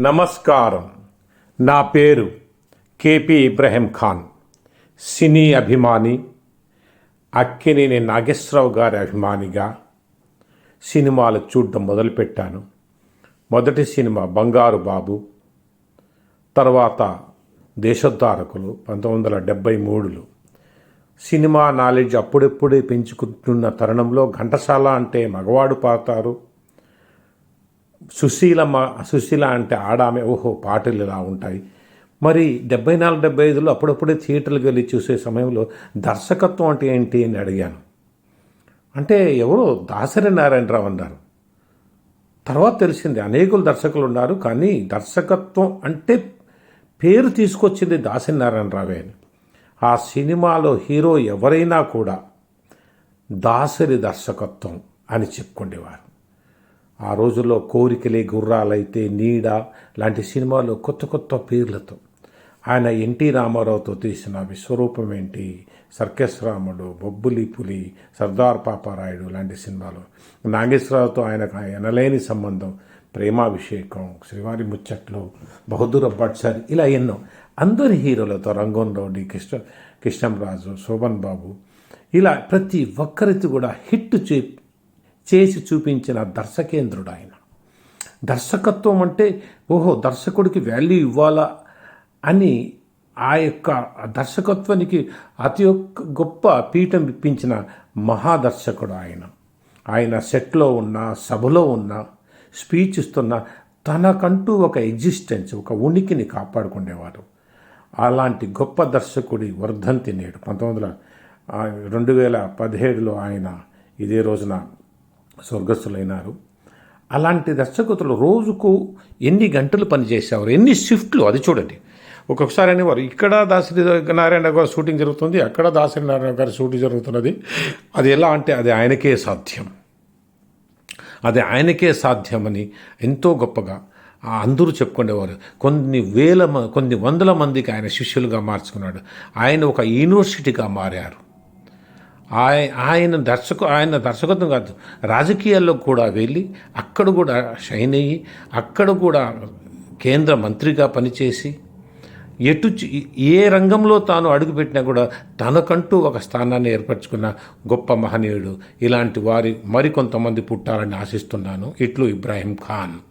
నమస్కారం. నా పేరు కేపీ ఇబ్రహీం ఖాన్. సినీ అభిమాని అక్కినేని నాగేశ్వరరావు గారి అభిమానిగా సినిమాలు చూడడం మొదలుపెట్టాను. మొదటి సినిమా బంగారు బాబు తర్వాత దేశోద్ధారకులు పంతొమ్మిది వందల డెబ్భై మూడులో. సినిమా నాలెడ్జ్ అప్పుడెప్పుడే పెంచుకుంటున్న తరుణంలో ఘంటసాల అంటే మగవాడు పాతారు. సుశీల సుశీల అంటే ఆడామె ఓహో పాటలు ఇలా ఉంటాయి. మరి డెబ్బై నాలుగు డెబ్బై ఐదులో అప్పుడప్పుడే థియేటర్లకు వెళ్ళి చూసే సమయంలో దర్శకత్వం అంటే ఏంటి అని అడిగాను. అంటే ఎవరో దాసరి నారాయణరావు అన్నారు. తర్వాత తెలిసింది అనేకులు దర్శకులు ఉన్నారు కానీ దర్శకత్వం అంటే పేరు తీసుకొచ్చింది దాసరి నారాయణరావే అని. ఆ సినిమాలో హీరో ఎవరైనా కూడా దాసరి దర్శకత్వం అని చెప్పుకునేవారు ఆ రోజుల్లో కోరికలే గుర్రాలైతే నీడ లాంటి సినిమాలు కొత్త కొత్త పేర్లతో. ఆయన ఎన్టీ రామారావుతో తీసిన విశ్వరూపం ఏంటి? సర్కస్ రాముడు బొబ్బులి పులి సర్దార్ పాపారాయుడు లాంటి సినిమాలు. నాగేశ్వరరావుతో ఆయనకు ఎనలేని సంబంధం ప్రేమాభిషేకం శ్రీవారి ముచ్చట్లు బహదూర్ భట్సారి ఇలా ఎన్నో. అందరి హీరోలతో రంగోన్ రౌడీ కృష్ణ కృష్ణంరాజు శోభన్ బాబు ఇలా ప్రతి ఒక్కరితో కూడా హిట్ చే చేసి చూపించిన దర్శకేంద్రుడు ఆయన దర్శకత్వం అంటే ఓహో దర్శకుడికి వాల్యూ ఇవ్వాలా అని ఆ యొక్క దర్శకత్వానికి అతి ఒక్క గొప్ప పీఠం ఇప్పించిన మహాదర్శకుడు ఆయన ఆయన సెట్లో ఉన్న సభలో ఉన్న స్పీచ్ ఇస్తున్న తనకంటూ ఒక ఎగ్జిస్టెన్స్ ఒక ఉనికిని కాపాడుకునేవారు. అలాంటి గొప్ప దర్శకుడి వర్ధంతి నేడు. పంతొమ్మిది వందల రెండు వేల పదిహేడులో ఆయన ఇదే రోజున స్వర్గస్థులైనారు. అలాంటి దర్శకులు రోజుకు ఎన్ని గంటలు పనిచేసేవారు? ఎన్ని షిఫ్ట్లు? అది చూడండి. ఒక్కొక్కసారి అనేవారు ఇక్కడ దాసరి నారాయణ గారు షూటింగ్ జరుగుతుంది అక్కడ దాసరి నారాయణ గారి షూటింగ్ జరుగుతున్నది. అది ఎలా అంటే అది ఆయనకే సాధ్యం. అది ఆయనకే సాధ్యమని ఎంతో గొప్పగా అందరూ చెప్పుకునేవారు. కొన్ని వేల మ- కొన్ని వందల మందికి ఆయన శిష్యులుగా మార్చుకున్నాడు. ఆయన ఒక యూనివర్సిటీగా మారారు. ఆయ ఆయన దర్శకు ఆయన దర్శకత్వం కాదు రాజకీయాల్లో కూడా వెళ్ళి అక్కడ కూడా షైన్ అయ్యి అక్కడ కూడా కేంద్ర మంత్రిగా పనిచేసి ఎటు ఏ రంగంలో తాను అడుగుపెట్టినా కూడా తనకంటూ ఒక స్థానాన్ని ఏర్పరచుకున్న గొప్ప మహనీయుడు. ఇలాంటి వారి మరికొంతమంది పుట్టాలని ఆశిస్తున్నాను. ఇట్లు ఇబ్రాహీం ఖాన్.